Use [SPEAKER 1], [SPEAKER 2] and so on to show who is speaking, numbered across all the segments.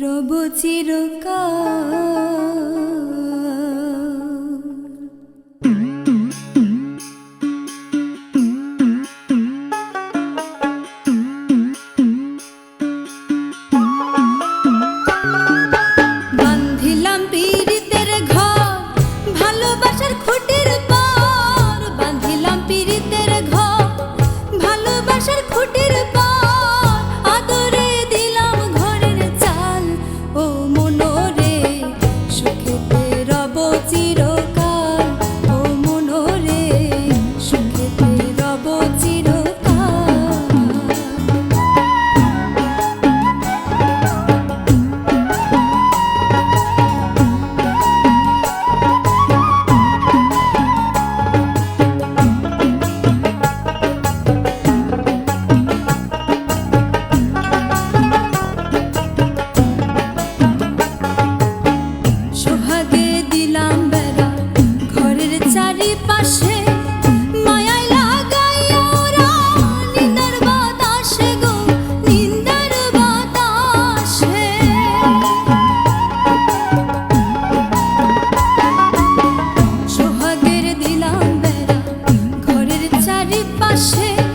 [SPEAKER 1] রব চিরকাল। 心。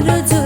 [SPEAKER 1] Đưa.